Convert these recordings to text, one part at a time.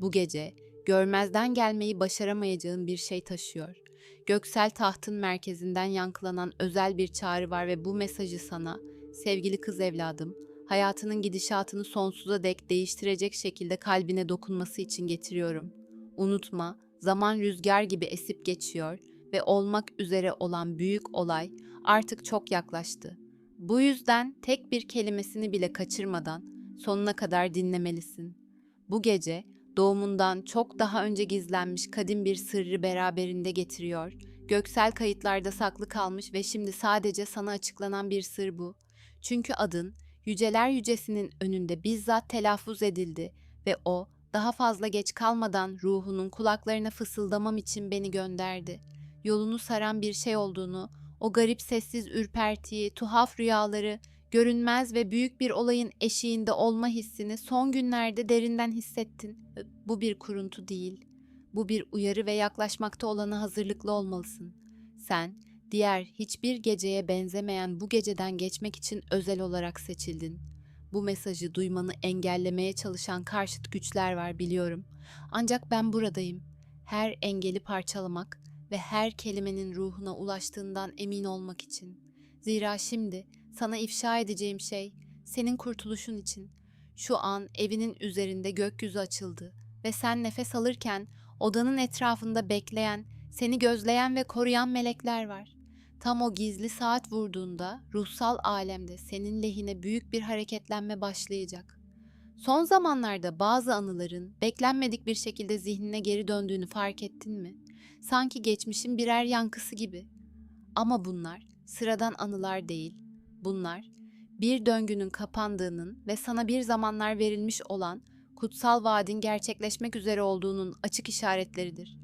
Bu gece görmezden gelmeyi başaramayacağın bir şey taşıyor. Göksel tahtın merkezinden yankılanan özel bir çağrı var ve bu mesajı sana, sevgili kız evladım, hayatının gidişatını sonsuza dek değiştirecek şekilde kalbine dokunması için getiriyorum. Unutma, zaman rüzgar gibi esip geçiyor ve olmak üzere olan büyük olay artık çok yaklaştı. Bu yüzden tek bir kelimesini bile kaçırmadan sonuna kadar dinlemelisin. Bu gece doğumundan çok daha önce gizlenmiş kadim bir sırrı beraberinde getiriyor. Göksel kayıtlarda saklı kalmış ve şimdi sadece sana açıklanan bir sır bu. Çünkü adın yüceler yücesinin önünde bizzat telaffuz edildi ve o daha fazla geç kalmadan ruhunun kulaklarına fısıldamam için beni gönderdi. Yolunu saran bir şey olduğunu, o garip sessiz ürpertiyi, tuhaf rüyaları, görünmez ve büyük bir olayın eşiğinde olma hissini son günlerde derinden hissettin. Bu bir kuruntu değil. Bu bir uyarı ve yaklaşmakta olana hazırlıklı olmalısın. Sen, diğer hiçbir geceye benzemeyen bu geceden geçmek için özel olarak seçildin. Bu mesajı duymanı engellemeye çalışan karşıt güçler var biliyorum. Ancak ben buradayım. Her engeli parçalamak ve her kelimenin ruhuna ulaştığından emin olmak için. Zira şimdi sana ifşa edeceğim şey senin kurtuluşun için. Şu an evinin üzerinde gökyüzü açıldı ve sen nefes alırken odanın etrafında bekleyen, seni gözleyen ve koruyan melekler var. Tam o gizli saat vurduğunda ruhsal alemde senin lehine büyük bir hareketlenme başlayacak. Son zamanlarda bazı anıların beklenmedik bir şekilde zihnine geri döndüğünü fark ettin mi? Sanki geçmişin birer yankısı gibi. Ama bunlar sıradan anılar değil. Bunlar bir döngünün kapandığının ve sana bir zamanlar verilmiş olan kutsal vaadin gerçekleşmek üzere olduğunun açık işaretleridir.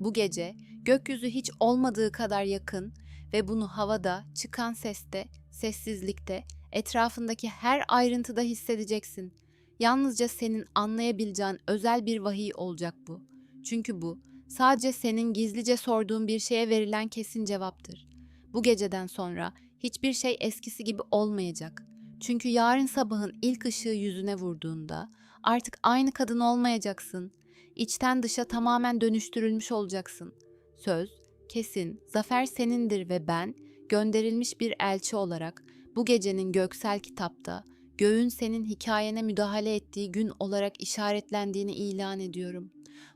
Bu gece gökyüzü hiç olmadığı kadar yakın ve bunu havada, çıkan seste, sessizlikte, etrafındaki her ayrıntıda hissedeceksin. Yalnızca senin anlayabileceğin özel bir vahiy olacak bu. Çünkü bu sadece senin gizlice sorduğun bir şeye verilen kesin cevaptır. Bu geceden sonra hiçbir şey eskisi gibi olmayacak. Çünkü yarın sabahın ilk ışığı yüzüne vurduğunda artık aynı kadın olmayacaksın. İçten dışa tamamen dönüştürülmüş olacaksın. Söz, kesin, zafer senindir ve ben gönderilmiş bir elçi olarak bu gecenin göksel kitapta göğün senin hikayene müdahale ettiği gün olarak işaretlendiğini ilan ediyorum.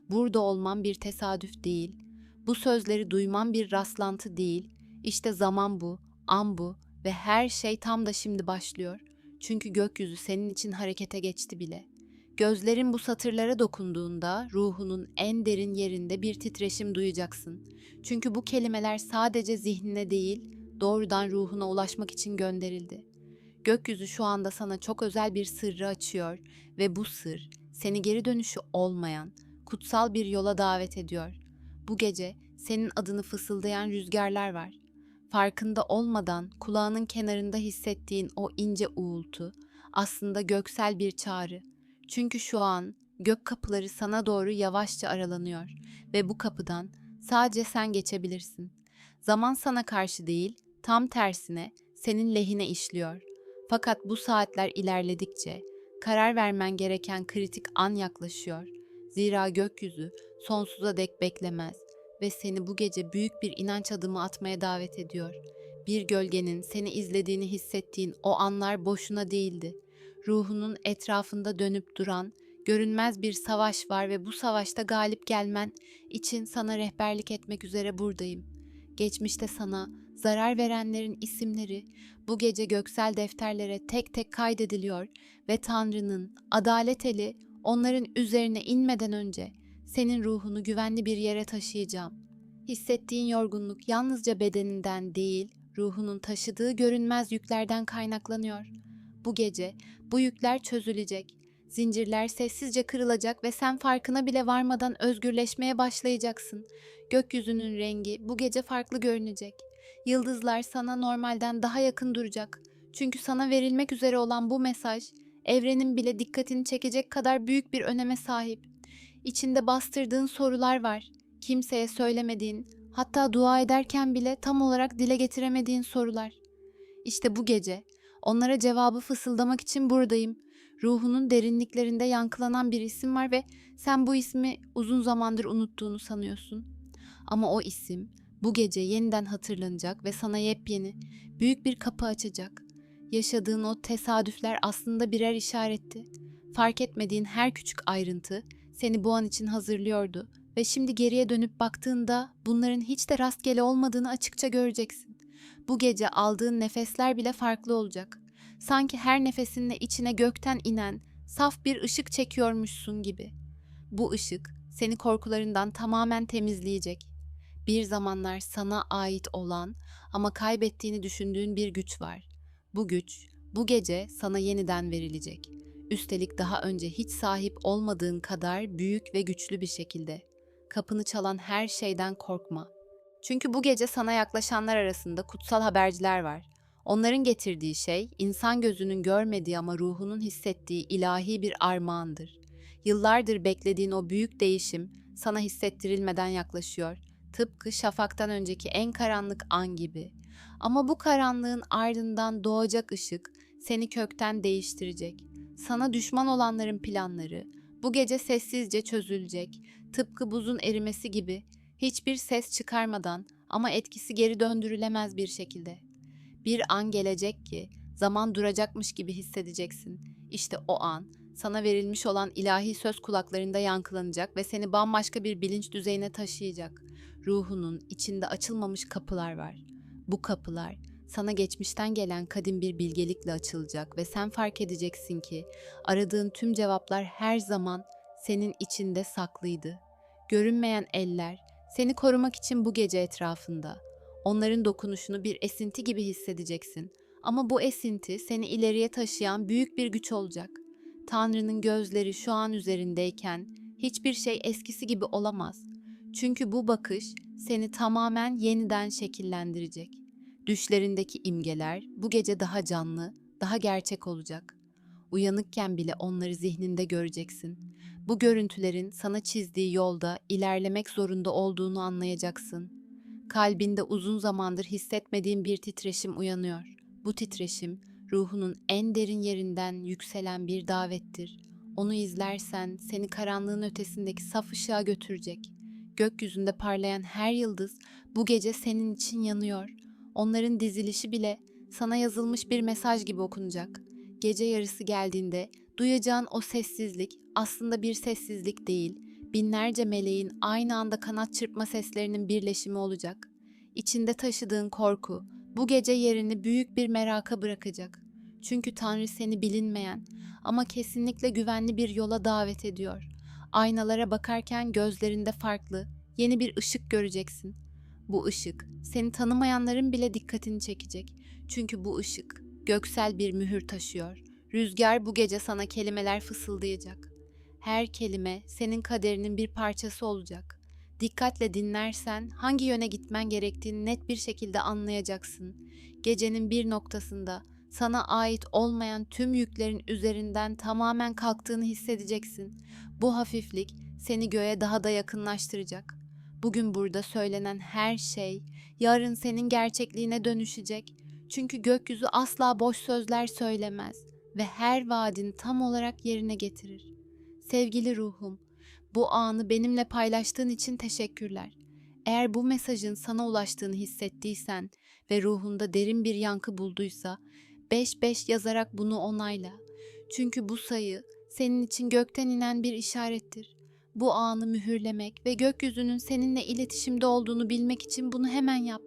Burada olmam bir tesadüf değil. Bu sözleri duymam bir rastlantı değil. İşte zaman bu, an bu ve her şey tam da şimdi başlıyor. Çünkü gökyüzü senin için harekete geçti bile. Gözlerin bu satırlara dokunduğunda ruhunun en derin yerinde bir titreşim duyacaksın. Çünkü bu kelimeler sadece zihnine değil, doğrudan ruhuna ulaşmak için gönderildi. Gökyüzü şu anda sana çok özel bir sırrı açıyor ve bu sır seni geri dönüşü olmayan kutsal bir yola davet ediyor. Bu gece senin adını fısıldayan rüzgarlar var. Farkında olmadan kulağının kenarında hissettiğin o ince uğultu aslında göksel bir çağrı. Çünkü şu an gök kapıları sana doğru yavaşça aralanıyor ve bu kapıdan sadece sen geçebilirsin. Zaman sana karşı değil, tam tersine senin lehine işliyor. Fakat bu saatler ilerledikçe karar vermen gereken kritik an yaklaşıyor. Zira gökyüzü sonsuza dek beklemez ve seni bu gece büyük bir inanç adımı atmaya davet ediyor. Bir gölgenin seni izlediğini hissettiğin o anlar boşuna değildi. Ruhunun etrafında dönüp duran, görünmez bir savaş var ve bu savaşta galip gelmen için sana rehberlik etmek üzere buradayım. Geçmişte sana zarar verenlerin isimleri bu gece göksel defterlere tek tek kaydediliyor ve Tanrı'nın adalet eli onların üzerine inmeden önce senin ruhunu güvenli bir yere taşıyacağım. Hissettiğin yorgunluk yalnızca bedeninden değil, ruhunun taşıdığı görünmez yüklerden kaynaklanıyor. Bu gece bu yükler çözülecek. Zincirler sessizce kırılacak ve sen farkına bile varmadan özgürleşmeye başlayacaksın. Gökyüzünün rengi bu gece farklı görünecek. Yıldızlar sana normalden daha yakın duracak. Çünkü sana verilmek üzere olan bu mesaj evrenin bile dikkatini çekecek kadar büyük bir öneme sahip. İçinde bastırdığın sorular var. Kimseye söylemediğin, hatta dua ederken bile tam olarak dile getiremediğin sorular. İşte bu gece onlara cevabı fısıldamak için buradayım. Ruhunun derinliklerinde yankılanan bir isim var ve sen bu ismi uzun zamandır unuttuğunu sanıyorsun. Ama o isim bu gece yeniden hatırlanacak ve sana yepyeni, büyük bir kapı açacak. Yaşadığın o tesadüfler aslında birer işaretti. Fark etmediğin her küçük ayrıntı seni bu an için hazırlıyordu ve şimdi geriye dönüp baktığında bunların hiç de rastgele olmadığını açıkça göreceksin. Bu gece aldığın nefesler bile farklı olacak. Sanki her nefesinle içine gökten inen saf bir ışık çekiyormuşsun gibi. Bu ışık seni korkularından tamamen temizleyecek. Bir zamanlar sana ait olan ama kaybettiğini düşündüğün bir güç var. Bu güç bu gece sana yeniden verilecek. Üstelik daha önce hiç sahip olmadığın kadar büyük ve güçlü bir şekilde. Kapını çalan her şeyden korkma. Çünkü bu gece sana yaklaşanlar arasında kutsal haberciler var. Onların getirdiği şey insan gözünün görmediği ama ruhunun hissettiği ilahi bir armağandır. Yıllardır beklediğin o büyük değişim sana hissettirilmeden yaklaşıyor. Tıpkı şafaktan önceki en karanlık an gibi. Ama bu karanlığın ardından doğacak ışık seni kökten değiştirecek. Sana düşman olanların planları bu gece sessizce çözülecek. Tıpkı buzun erimesi gibi hiçbir ses çıkarmadan ama etkisi geri döndürülemez bir şekilde. Bir an gelecek ki zaman duracakmış gibi hissedeceksin. İşte o an sana verilmiş olan ilahi söz kulaklarında yankılanacak ve seni bambaşka bir bilinç düzeyine taşıyacak. Ruhunun içinde açılmamış kapılar var. Bu kapılar sana geçmişten gelen kadim bir bilgelikle açılacak ve sen fark edeceksin ki aradığın tüm cevaplar her zaman senin içinde saklıydı. Görünmeyen eller seni korumak için bu gece etrafında. Onların dokunuşunu bir esinti gibi hissedeceksin. Ama bu esinti seni ileriye taşıyan büyük bir güç olacak. Tanrı'nın gözleri şu an üzerindeyken hiçbir şey eskisi gibi olamaz. Çünkü bu bakış seni tamamen yeniden şekillendirecek. Düşlerindeki imgeler bu gece daha canlı, daha gerçek olacak. Uyanıkken bile onları zihninde göreceksin. Bu görüntülerin sana çizdiği yolda ilerlemek zorunda olduğunu anlayacaksın. Kalbinde uzun zamandır hissetmediğin bir titreşim uyanıyor. Bu titreşim ruhunun en derin yerinden yükselen bir davettir. Onu izlersen seni karanlığın ötesindeki saf ışığa götürecek. Gökyüzünde parlayan her yıldız bu gece senin için yanıyor. Onların dizilişi bile sana yazılmış bir mesaj gibi okunacak. Gece yarısı geldiğinde duyacağın o sessizlik aslında bir sessizlik değil, binlerce meleğin aynı anda kanat çırpma seslerinin birleşimi olacak. İçinde taşıdığın korku bu gece yerini büyük bir meraka bırakacak. Çünkü Tanrı seni bilinmeyen ama kesinlikle güvenli bir yola davet ediyor. Aynalara bakarken gözlerinde farklı, yeni bir ışık göreceksin. Bu ışık seni tanımayanların bile dikkatini çekecek. Çünkü bu ışık göksel bir mühür taşıyor. Rüzgar bu gece sana kelimeler fısıldayacak. Her kelime senin kaderinin bir parçası olacak. Dikkatle dinlersen hangi yöne gitmen gerektiğini net bir şekilde anlayacaksın. Gecenin bir noktasında sana ait olmayan tüm yüklerin üzerinden tamamen kalktığını hissedeceksin. Bu hafiflik seni göğe daha da yakınlaştıracak. Bugün burada söylenen her şey yarın senin gerçekliğine dönüşecek. Çünkü gökyüzü asla boş sözler söylemez ve her vaadini tam olarak yerine getirir. Sevgili ruhum, bu anı benimle paylaştığın için teşekkürler. Eğer bu mesajın sana ulaştığını hissettiysen ve ruhunda derin bir yankı bulduysa 5-5 yazarak bunu onayla. Çünkü bu sayı senin için gökten inen bir işarettir. Bu anı mühürlemek ve gökyüzünün seninle iletişimde olduğunu bilmek için bunu hemen yap.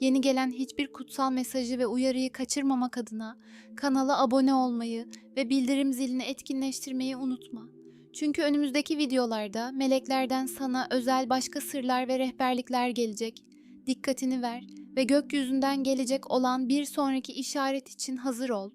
Yeni gelen hiçbir kutsal mesajı ve uyarıyı kaçırmamak adına kanala abone olmayı ve bildirim zilini etkinleştirmeyi unutma. Çünkü önümüzdeki videolarda meleklerden sana özel başka sırlar ve rehberlikler gelecek. Dikkatini ver ve gökyüzünden gelecek olan bir sonraki işaret için hazır ol.